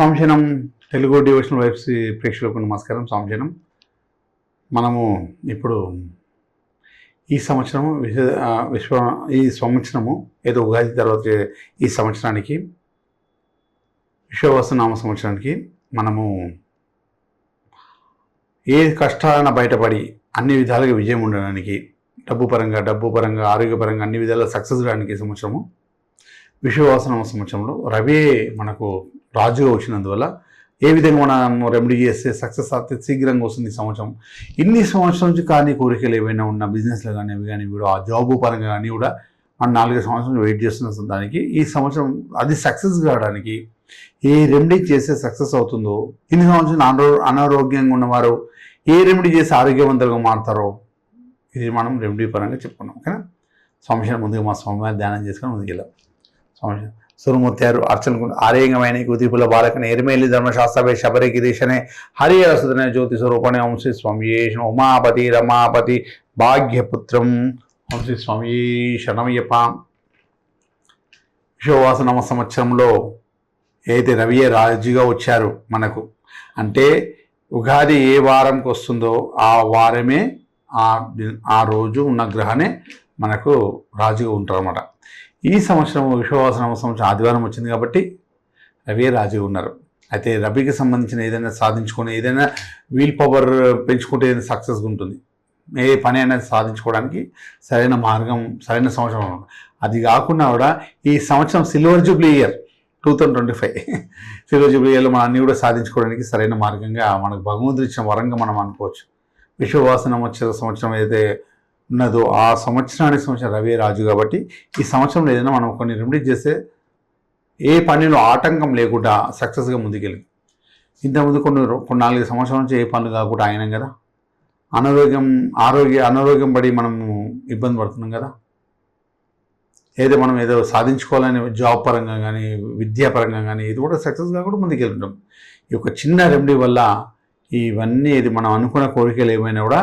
సంశనం Telugu devotional vibes ప్రేక్షకులకు నమస్కారం సంశనం మనము ఇప్పుడు ఈ సంవత్సరము విశ్వ విశ్వ ఈ సంవత్సరము ఏదో ఉగాది తర్వాత ఈ సంవత్సరానికి విశ్వవసనామ సంవత్సరానికి మనము ఏ కష్టాలను బయటపడి అన్ని విధాలుగా విజయం ఉండడానికి డబ్బు పరంగా డబ్బు పరంగా ఆరోగ్యపరంగా అన్ని విధాలుగా సక్సెస్ కావడానికి సంవత్సరము విశ్వవాసనామ సంవత్సరంలో రవి మనకు రాజుగా వచ్చినందువల్ల ఏ విధంగా మనం రెమెడీ చేస్తే సక్సెస్ అయితే శీఘ్రంగా వస్తుంది ఈ సంవత్సరం? ఇన్ని సంవత్సరం నుంచి కానీ కోరికలు ఏవైనా ఉన్న బిజినెస్లో కానీ అవి కానీ కూడా ఆ జాబ్ పరంగా కానీ కూడా మనం నాలుగైదు సంవత్సరం వెయిట్ చేస్తున్న దానికి ఈ సంవత్సరం అది సక్సెస్ కావడానికి ఏ రెమెడీ చేస్తే సక్సెస్ అవుతుందో ఇన్ని సంవత్సరం అనారో అనారోగ్యంగా ఉన్నవారు ఏ రెమెడీ చేసి ఆరోగ్యవంతులుగా మారుతారో ఇది మనం రెమెడీ పరంగా చెప్పుకున్నాం. ఓకేనా? సంవత్సరం ముందుగా మా స్వామివారి ధ్యానం చేసుకొని ముందుకెళ్ళాం సంవత్సరం సురముత్యారు అర్చనకు ఆరేంగమైన కుదిపుల బాలకన ఎరిమేలి ధర్మశాస్త్రవే శబరి గిరీశనే హరిహరసుదనే జ్యోతి స్వరూపణే వంశీ స్వామి ఉమాపతి రమాపతి భాగ్యపుత్రం. వంశీ స్వామి శరణమయ్యప్ప. విశ్వవాసనమ సంవత్సరంలో అయితే రవియ రాజుగా వచ్చారు మనకు అంటే ఉగాది ఏ వారంకి వస్తుందో ఆ వారమే ఆ ఆ రోజు ఉన్న గ్రహమే మనకు రాజుగా ఉంటారన్నమాట. ఈ సంవత్సరం విశ్వవాసనం సంవత్సరం ఆదివారం వచ్చింది కాబట్టి రవి రాజు ఉన్నారు. అయితే రవికి సంబంధించిన ఏదైనా సాధించుకుని ఏదైనా వీల్ పవర్ పెంచుకుంటే ఏదైనా సక్సెస్గా ఉంటుంది. ఏ పని అనేది సాధించుకోవడానికి సరైన మార్గం సరైన సంవత్సరం అది కాకుండా కూడా ఈ సంవత్సరం silver jubilee year two thousand twenty five silver jubilee ఇయర్లో మనం అన్నీ కూడా సాధించుకోవడానికి సరైన మార్గంగా మనకు భగవంతుడు ఇచ్చిన వరంగా మనం అనుకోవచ్చు. విశ్వవాసనం వచ్చే సంవత్సరం ఏదైతే ఉన్నదో ఆ సంవత్సరానికి సంవత్సరం రవి రాజు కాబట్టి ఈ సంవత్సరంలో ఏదైనా మనం కొన్ని రెమెడీస్ చేస్తే ఏ పనిలో ఆటంకం లేకుండా సక్సెస్గా ముందుకెళ్ళి. ఇంతకుముందు కొన్ని కొన్ని నాలుగు సంవత్సరాల నుంచి ఏ పనులు కాకుండా అయినాం కదా. అనారోగ్యం ఆరోగ్య అనారోగ్యం పడి మనము ఇబ్బంది పడుతున్నాం కదా. ఏదో మనం ఏదో సాధించుకోవాలని జాబ్ పరంగా కానీ విద్యాపరంగా కానీ ఇది కూడా సక్సెస్ కాకుండా ముందుకెళ్తుంటాం. ఈ యొక్క చిన్న రెమెడీ వల్ల ఇవన్నీ ఇది మనం అనుకున్న కోరికలు ఏమైనా కూడా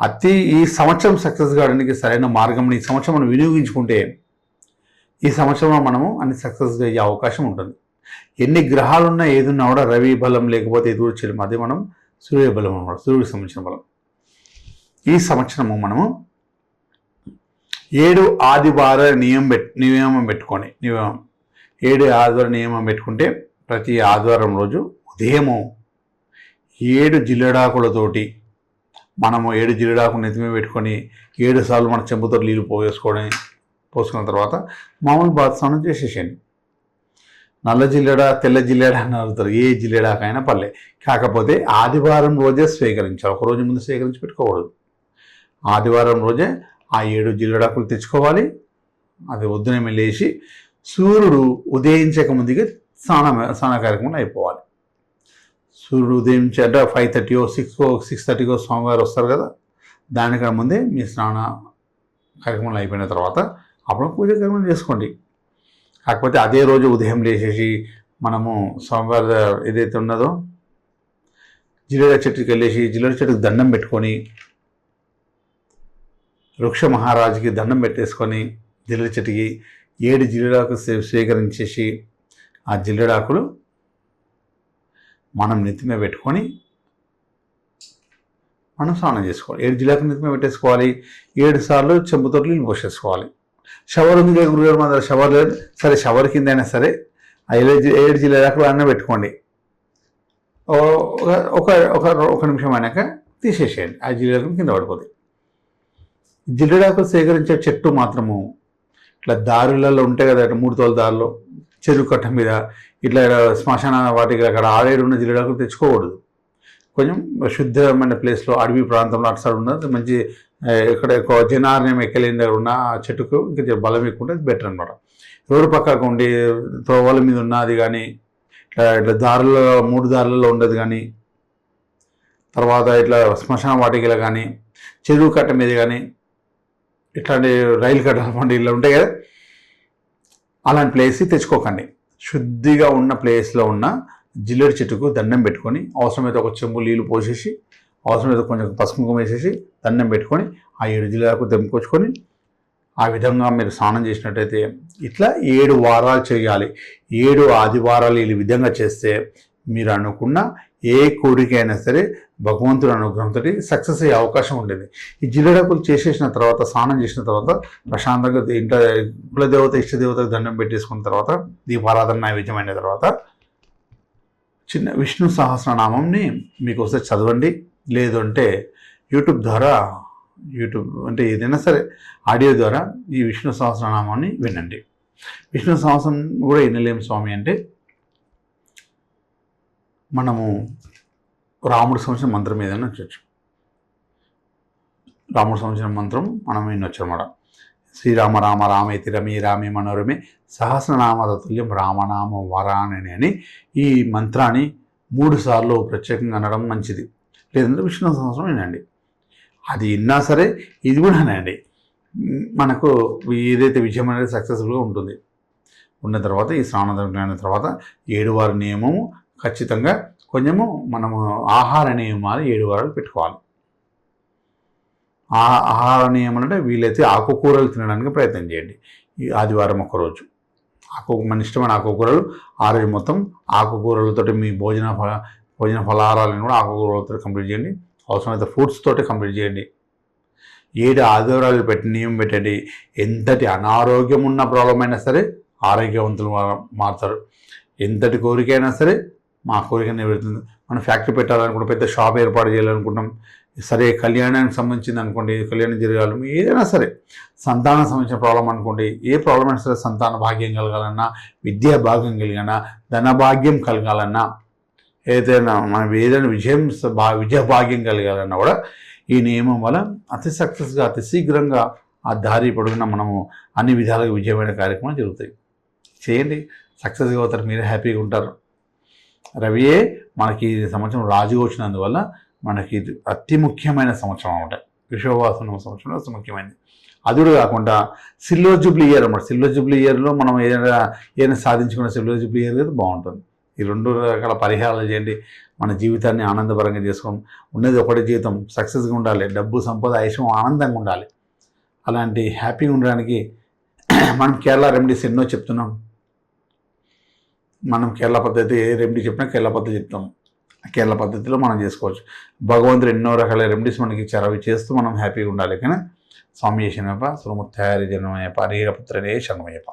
అతి ఈ సంవత్సరం సక్సెస్ కావడానికి సరైన మార్గం ఈ సంవత్సరం మనం వినియోగించుకుంటే ఈ సంవత్సరంలో మనము అన్ని సక్సెస్గా అయ్యే అవకాశం ఉంటుంది. ఎన్ని గ్రహాలున్నా ఏదున్నా కూడా రవి బలం లేకపోతే ఎదురు వచ్చేయడం అదే మనం సూర్య బలం అనమాట సూర్యుడికి సంబంధించిన బలం. ఈ సంవత్సరము మనము ఏడు ఆదివార నియమం పెట్ నియమం పెట్టుకొని నియమం. ఏడు ఆదివార నియమం పెట్టుకుంటే ప్రతి ఆదివారం రోజు ఉదయము ఏడు జిల్లడాకులతోటి మనము ఏడు జిల్లెడాకు నెత్తిమే పెట్టుకొని ఏడు సార్లు మన చెంబుతో నీళ్ళు పోవేసుకొని పోసుకున్న తర్వాత మామూలు బాత్ స్నానం చేసేసేయండి. నల్ల జిల్లెడ తెల్ల జిల్లెడ అని అడుగుతారు ఏ జిల్లెడాకైనా పర్లే. కాకపోతే ఆదివారం రోజే స్వీకరించాలి. ఒక రోజు ముందు స్వీకరించి పెట్టుకోకూడదు. ఆదివారం రోజే ఆ ఏడు జిల్లెడాకులు తెచ్చుకోవాలి. అది వద్దునే లేచి సూర్యుడు ఉదయించక ముందుగా స్నాన స్నాన కార్యక్రమం అయిపోవాలి. సూర్యుడు ఉదయం అంటే ఫైవ్ థర్టీయో సిక్స్ సిక్స్ థర్టీకో స్వామివారు వస్తారు కదా దానికన్నా ముందే మీ స్నాన కార్యక్రమాలు అయిపోయిన తర్వాత అప్పుడు పూజ కార్యక్రమం చేసుకోండి. కాకపోతే అదే రోజు ఉదయం లేచేసి మనము స్వామివారి ఏదైతే ఉన్నదో జిల్లేడ చెట్టుకి వెళ్ళేసి జిల్లేడ చెట్టుకి దండం పెట్టుకొని వృక్ష మహారాజుకి దండం పెట్టేసుకొని జిల్లెడ చెట్టుకి ఏడు జిల్లెడాకు స్వీ- స్వీకరించేసి ఆ జిల్లెడాకులు మనం నెత్తిమే పెట్టుకొని మనం స్నానం చేసుకోవాలి. ఏడు జిల్లాకు నెత్తిమే పెట్టేసుకోవాలి. ఏడు సార్లు చెంబుతో నీళ్ళు పోసేసుకోవాలి. షవర్ ఉంది కదా గురుగారు మన దగ్గర? షవర్ లేదు. సరే షవర్ కింద అయినా సరే ఏడు ఏడు జిల్లా దాకా అన్న పెట్టుకోండి. ఒక ఒక ఒక నిమిషం అయినాక తీసేసేయండి. ఆ జిల్లాకు కింద పడిపోతుంది జిల్లడాకులు సేకరించే చెట్టు మాత్రము ఇట్లా దారులలో ఉంటాయి కదా మూడు తోల దారిలో చెరువు కట్ట మీద ఇట్లా శ్మశాన వాటికి అక్కడ ఆడేడు ఉన్న జిల్లెడాకులు తెచ్చుకోకూడదు. కొంచెం శుద్ధమైన ప్లేస్లో అడవి ప్రాంతంలో అటు సైడ్ ఉన్నది మంచి ఇక్కడ ఎక్కువ జనారణ్యం ఎక్కలేని దగ్గర ఉన్న ఆ చెట్టుకు ఇంకా బలం ఎక్కువ ఉంటే బెటర్ అనమాట రోడ్డు పక్కకు ఉండి తోవల మీద ఉన్నది కానీ ఇట్లా ఇట్లా దారుల్లో మూడు దారులలో ఉండదు కానీ తర్వాత ఇట్లా శ్మశాన వాటికలో కానీ చెరువు కట్ట మీద కానీ ఇట్లాంటి రైలు కట్టల ఇట్లా ఉంటాయి కదా అలాంటి ప్లేస్ తెచ్చుకోకండి. శుద్ధిగా ఉన్న ప్లేస్లో ఉన్న జిల్లెడు చెట్టుకు దండం పెట్టుకొని అవసరమైతే ఒక చెంబు నీళ్ళు పోసేసి అవసరమైతే కొంచెం పసుపు కుంకుమ వేసేసి దండం పెట్టుకొని ఆ ఏడు జిల్లాకు దెంపుకొచ్చుకొని ఆ విధంగా మీరు స్నానం చేసినట్టయితే ఇట్లా ఏడు వారాలు చేయాలి. ఏడు ఆదివారాలు ఈ విధంగా చేస్తే మీరు అనుకున్న ఏ కోరిక అయినా సరే భగవంతుడు అనుగ్రహంతో సక్సెస్ అయ్యే అవకాశం ఉండేది. ఈ జిల్లడకులు చేసేసిన తర్వాత స్నానం చేసిన తర్వాత ప్రశాంతంగా ఇంట్లో కులదేవత ఇష్టదేవతకు దండం పెట్టేసుకున్న తర్వాత దీపారాధన నైవేద్యమైన తర్వాత చిన్న విష్ణు సహస్రనామంని మీకు ఒకసారి చదవండి. లేదంటే యూట్యూబ్ ద్వారా యూట్యూబ్ అంటే ఏదైనా సరే ఆడియో ద్వారా ఈ విష్ణు సహస్రనామాన్ని వినండి. విష్ణు సహస్రం కూడా వినలేం స్వామి అంటే మనము రాముడు సంవత్సరం మంత్రం ఏదైనా వచ్చచ్చు రాముడు సంవత్సరం మంత్రం మనం వినొచ్చు అనమాట శ్రీరామ రామ రామేతి రమే రామే మనోరమే సహస్రనామ తుల్యం రామనామ వరాణి అని ఈ మంత్రాన్ని మూడు సార్లు ప్రత్యేకంగా అనడం మంచిది. లేదంటే విష్ణు సంవత్సరం వినండి అది విన్నా సరే ఇది కూడా అనండి మనకు ఏదైతే విజయం అనేది సక్సెస్ఫుల్గా ఉంటుంది. ఉన్న తర్వాత ఈ స్నానం అయిన తర్వాత ఏడువారి నియమము ఖచ్చితంగా కొంచెము మనము ఆహార నియమాలు ఏడు వారాలు పెట్టుకోవాలి. ఆ ఆహార నియమాలు అంటే వీలైతే ఆకుకూరలు తినడానికి ప్రయత్నం చేయండి. ఈ ఆదివారం ఒకరోజు ఆకు మన ఇష్టమైన ఆకుకూరలు ఆ రోజు మొత్తం ఆకుకూరలతో మీ భోజన ఫల భోజన ఫలాహారాలను కూడా ఆకుకూరలతో కంప్లీట్ చేయండి. అవసరమైతే ఫ్రూట్స్ తోటి కంప్లీట్ చేయండి. ఏడు ఆదివారాలు పెట్టి నియమం పెట్టండి. ఎంతటి అనారోగ్యం ఉన్న ప్రాబ్లం అయినా సరే ఆరోగ్యవంతులు మారుతారు. ఎంతటి కోరికైనా సరే మా కోరిక నెరవేరుతుంది మనం ఫ్యాక్టరీ పెట్టాలనుకుంటాం పెద్ద షాప్ ఏర్పాటు చేయాలనుకుంటాం సరే కళ్యాణానికి సంబంధించింది అనుకోండి కళ్యాణం జరగాలి. ఏదైనా సరే సంతానం సంబంధించిన ప్రాబ్లం అనుకోండి ఏ ప్రాబ్లం అయినా సరే సంతాన భాగ్యం కలగాలన్నా విద్యా భాగ్యం కలిగినా ధనభాగ్యం కలగాలన్నా ఏదైనా మనం ఏదైనా విజయం భా విజయ భాగ్యం కలగాలన్నా కూడా ఈ నియమం వల్ల అతి సక్సెస్గా అతి శీఘ్రంగా ఆ దారి పొడుగున మనము అన్ని విధాలుగా విజయమైన కార్యక్రమాలు జరుగుతాయి. చేయండి. సక్సెస్గా అవుతారు. మీరే హ్యాపీగా ఉంటారు. రవియే మనకి ఈ సంవత్సరం రాజుగా వచ్చినందువల్ల మనకి ఇది అతి ముఖ్యమైన సంవత్సరం అనమాట విశ్వవాసన సంవత్సరం అతి ముఖ్యమైనది. అది కూడా కాకుండా సిల్వర్ జూబ్లీ ఇయర్ అనమాట సిల్వర్ జూబ్లీ ఇయర్లో మనం ఏదైనా ఏదైనా సాధించుకున్న సిల్వర్ జూబ్లీ ఇయర్ కదా బాగుంటుంది. ఈ రెండు రకాల పరిహారాలు చేయండి. మన జీవితాన్ని ఆనందపరంగా చేసుకోం. ఉన్నది ఒకటి జీవితం. సక్సెస్గా ఉండాలి. డబ్బు సంపద ఐశ్వం ఆనందంగా ఉండాలి. అలాంటి హ్యాపీగా ఉండడానికి మనం కేరళ రెమెడీస్ ఎన్నో చెప్తున్నాం. మనం కేరళ పద్ధతి ఏ రెమెడీ చెప్పినా కేరళ పద్ధతి చెప్తాం కేరళ పద్ధతిలో మనం చేసుకోవచ్చు. భగవంతుడు ఎన్నో రకాల రెమెడీస్ మనకి ఇచ్చారు. అవి చేస్తూ మనం హ్యాపీగా ఉండాలి. కానీ స్వామి చేసినప్ప సురముత్యారి జనమయ్యప్ప నీరపుత్రనే శరణమయ్యప్ప.